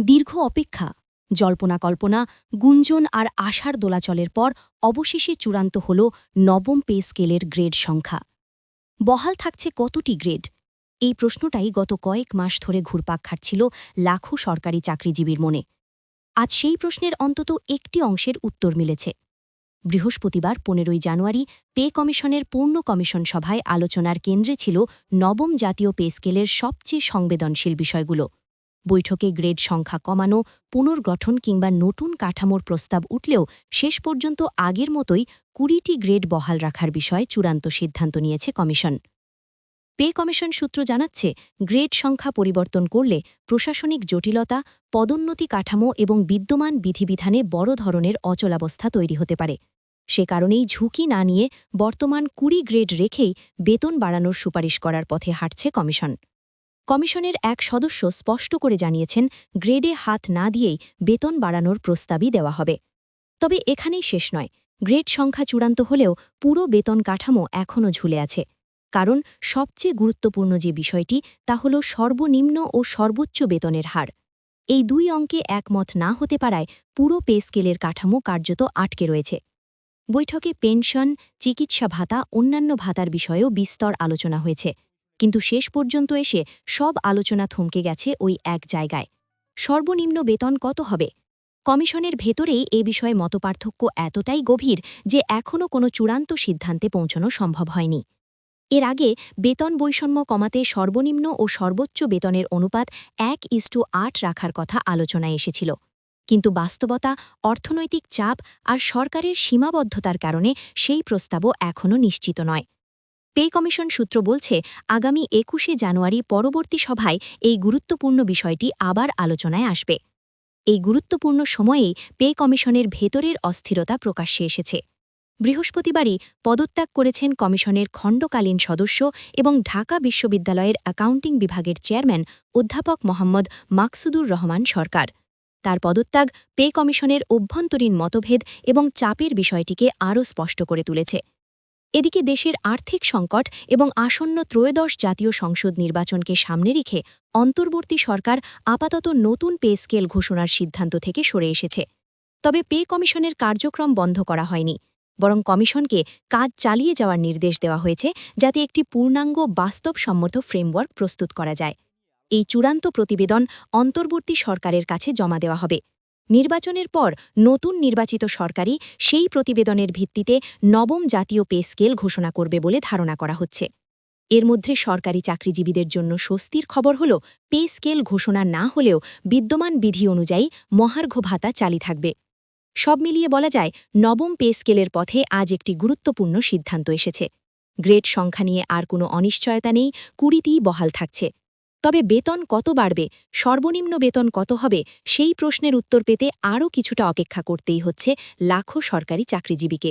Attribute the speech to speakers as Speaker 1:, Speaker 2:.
Speaker 1: দীর্ঘ অপেক্ষা, জল্পনা কল্পনা, গুঞ্জন আর আশার দোলাচলের পর অবশেষে চূড়ান্ত হল নবম পে স্কেলের গ্রেড সংখ্যা। বহাল থাকছে কতটি গ্রেড? এই প্রশ্নটাই গত কয়েক মাস ধরে ঘুরপাক খাটছিল লাখো সরকারি চাকরিজীবীর মনে। আজ সেই প্রশ্নের অন্তত একটি অংশের উত্তর মিলেছে। বৃহস্পতিবার পনেরোই জানুয়ারি পে কমিশনের পূর্ণ কমিশন সভায় আলোচনার কেন্দ্রে ছিল নবম জাতীয় পে স্কেলের সবচেয়ে সংবেদনশীল বিষয়গুলো। বৈঠকে গ্রেড সংখ্যা কমানো, পুনর্গঠন কিংবা নতুন কাঠামোর প্রস্তাব উঠলেও শেষ পর্যন্ত আগের মতোই কুড়িটি গ্রেড বহাল রাখার বিষয়ে চূড়ান্ত সিদ্ধান্ত নিয়েছে কমিশন। পে কমিশন সূত্র জানাচ্ছে, গ্রেড সংখ্যা পরিবর্তন করলে প্রশাসনিক জটিলতা, পদোন্নতি কাঠামো এবং বিদ্যমান বিধিবিধানে বড় ধরনের অচলাবস্থা তৈরি হতে পারে। সে কারণেই ঝুঁকি না নিয়ে বর্তমান কুড়ি গ্রেড রেখেই বেতন বাড়ানোর সুপারিশ করার পথে হাঁটছে কমিশন। কমিশনের এক সদস্য স্পষ্ট করে জানিয়েছেন, গ্রেডে হাত না দিয়েই বেতন বাড়ানোর প্রস্তাবই দেওয়া হবে। তবে এখানেই শেষ নয়। গ্রেড সংখ্যা চূড়ান্ত হলেও পুরো বেতন কাঠামো এখনও ঝুলে আছে। কারণ সবচেয়ে গুরুত্বপূর্ণ যে বিষয়টি, তা হল সর্বনিম্ন ও সর্বোচ্চ বেতনের হার। এই দুই অঙ্কে একমত না হতে পারায় পুরো পে স্কেলের কাঠামো কার্যত আটকে রয়েছে। বৈঠকে পেনশন, চিকিৎসা ভাতা, অন্যান্য ভাতার বিষয়েও বিস্তর আলোচনা হয়েছে। কিন্তু শেষ পর্যন্ত এসে সব আলোচনা থমকে গেছে ওই এক জায়গায়। সর্বনিম্ন বেতন কত হবে? কমিশনের ভেতরেই এ বিষয়ে মতপার্থক্য এতটাই গভীর যে এখনও কোনো চূড়ান্ত সিদ্ধান্তে পৌঁছানো সম্ভব হয়নি। এর আগে বেতন বৈষম্য কমাতে সর্বনিম্ন ও সর্বোচ্চ বেতনের অনুপাত এক ইস্টু আট রাখার কথা আলোচনায় এসেছিল। কিন্তু বাস্তবতা, অর্থনৈতিক চাপ আর সরকারের সীমাবদ্ধতার কারণে সেই প্রস্তাবও এখনও নিশ্চিত নয়। পে কমিশন সূত্র বলছে, আগামী একুশে জানুয়ারি পরবর্তী সভায় এই গুরুত্বপূর্ণ বিষয়টি আবার আলোচনায় আসবে। এই গুরুত্বপূর্ণ সময়েই পে কমিশনের ভেতরের অস্থিরতা প্রকাশ্যে এসেছে। বৃহস্পতিবারই পদত্যাগ করেছেন কমিশনের খণ্ডকালীন সদস্য এবং ঢাকা বিশ্ববিদ্যালয়ের অ্যাকাউন্টিং বিভাগের চেয়ারম্যান অধ্যাপক মোহাম্মদ মাকসুদুর রহমান সরকার। তার পদত্যাগ পে কমিশনের অভ্যন্তরীণ মতভেদ এবং চাপের বিষয়টিকে আরও স্পষ্ট করে তুলেছে। এদিকে দেশের আর্থিক সংকট এবং আসন্ন ত্রয়োদশ জাতীয় সংসদ নির্বাচনকে সামনে রেখে অন্তর্বর্তী সরকার আপাতত নতুন পে স্কেল ঘোষণার সিদ্ধান্ত থেকে সরে এসেছে। তবে পে কমিশনের কার্যক্রম বন্ধ করা হয়নি, বরং কমিশনকে কাজ চালিয়ে যাওয়ার নির্দেশ দেওয়া হয়েছে যাতে একটি পূর্ণাঙ্গ বাস্তবসম্মত ফ্রেমওয়ার্ক প্রস্তুত করা যায়। এই চূড়ান্ত প্রতিবেদন অন্তর্বর্তী সরকারের কাছে জমা দেওয়া হবে। নির্বাচনের পর নতুন নির্বাচিত সরকারই সেই প্রতিবেদনের ভিত্তিতে নবম জাতীয় পে স্কেল ঘোষণা করবে বলে ধারণা করা হচ্ছে। এর মধ্যে সরকারি চাকরিজীবীদের জন্য স্বস্তির খবর হল, পে স্কেল ঘোষণা না হলেও বিদ্যমান বিধি অনুযায়ী মহার্ঘ ভাতা চালি থাকবে। সব মিলিয়ে বলা যায়, নবম পে স্কেলের পথে আজ একটি গুরুত্বপূর্ণ সিদ্ধান্ত এসেছে। গ্রেড সংখ্যা নিয়ে আর কোনো অনিশ্চয়তা নেই, কুড়িতেই বহাল থাকছে। তবে বেতন কত বাড়বে? সর্বনিম্ন বেতন কত হবে? সেই প্রশ্নের উত্তর পেতে আরও কিছুটা অপেক্ষা করতেই হচ্ছে লাখো সরকারি চাকরিজীবীকে।